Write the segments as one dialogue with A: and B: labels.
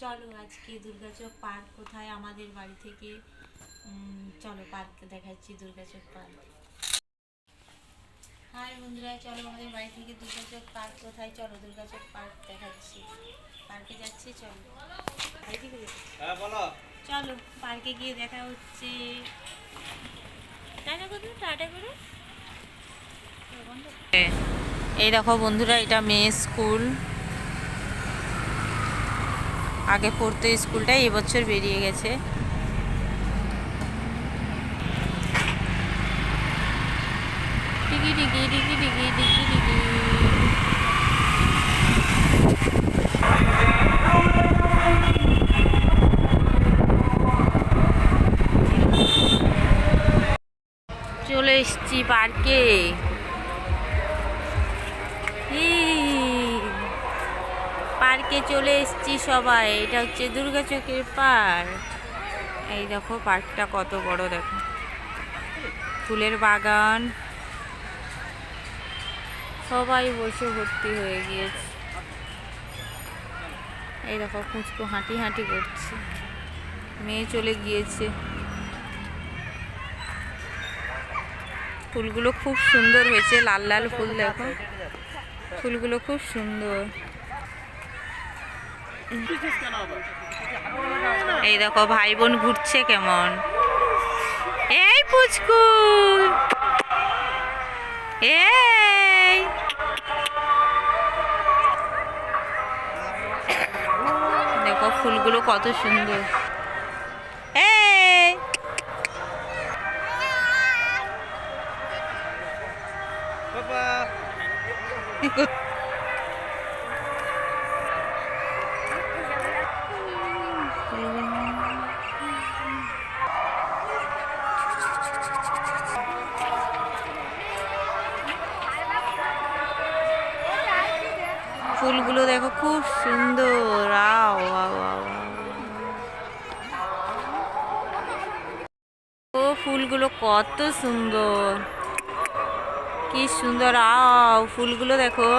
A: চলো আজকে দুর্গাচক পার্ক কোথায়? আমাদের বাড়ি থেকে চলো পার্ক দেখাচ্ছি দুর্গাচক পার্ক। হাই বন্ধুরা চলো আমাদের বাড়ি থেকে দুর্গাচক পার্ক কোথায়? চলো দুর্গাচক পার্ক দেখাচ্ছি। পার্কে যাচ্ছি চলো।
B: হ্যাঁ বলো।
A: চলো পার্কে গিয়ে দেখা হচ্ছে। টাটা করো টাটা করো। এই দেখো বন্ধুরা এটা মেয়ে স্কুল। আগে পড়তো স্কুলটা এবছর বেরিয়ে গেছে। টিকি চলে এসছি পার্কে। পার্কে চলে এসছি সবাই। এটা হচ্ছে দুর্গাচকের পার্ক। এই দেখো, পার্কটা কত বড় দেখো। ফুলের বাগান। সবাই বসে ভর্তি হয়ে গিয়েছে। এই দেখো, কুচকু হাঁটি হাঁটি করছে। মেয়ে চলে গিয়েছে। ফুলগুলো খুব সুন্দর হয়েছে, লাল লাল ফুল দেখো। ফুলগুলো খুব সুন্দর। এই দেখো ভাই বোন ঘুরছে কেমন? এই পুচকু! এই! দেখো ফুলগুলো কত সুন্দর। এই! ফুলগুলো দেখো, খুব সুন্দর। আও আও। ও, ফুলগুলো কত সুন্দর। কি সুন্দর, আও, ফুলগুলো দেখো।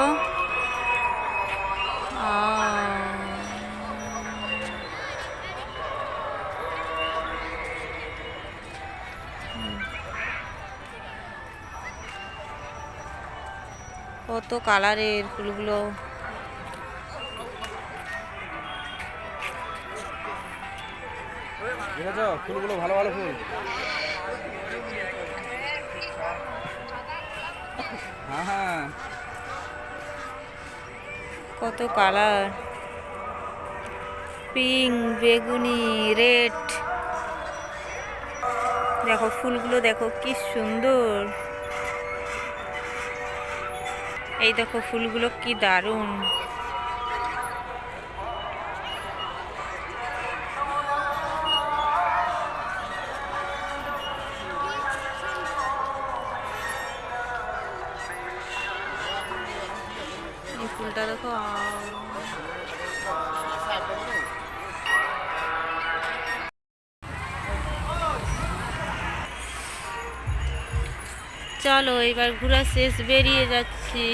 A: কত কালারের ফুলগুলো।
B: ফুলগুলো ভালো ভালো ফুল। হ্যাঁ হ্যাঁ।
A: কত কালার। পিঙ্ক, বেগুনি, রেড। দেখো, ফুলগুলো দেখো, কি সুন্দর। এই দেখো, ফুলগুলো কি দারুণ। ফুলটা দেখো। চলো এবার ঘোরা শেষ বেরিয়ে যাচ্ছি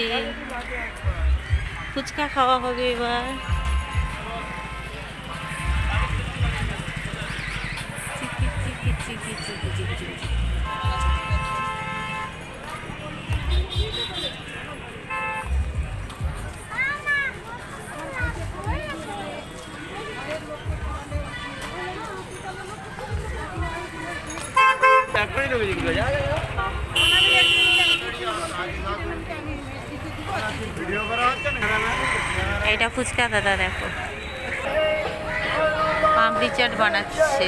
A: ফুচকা খাওয়া হবে এবার চিকি এইটা ফুচকা দাদা দেখো। পাম্পড়ি চাট বানাচ্ছে।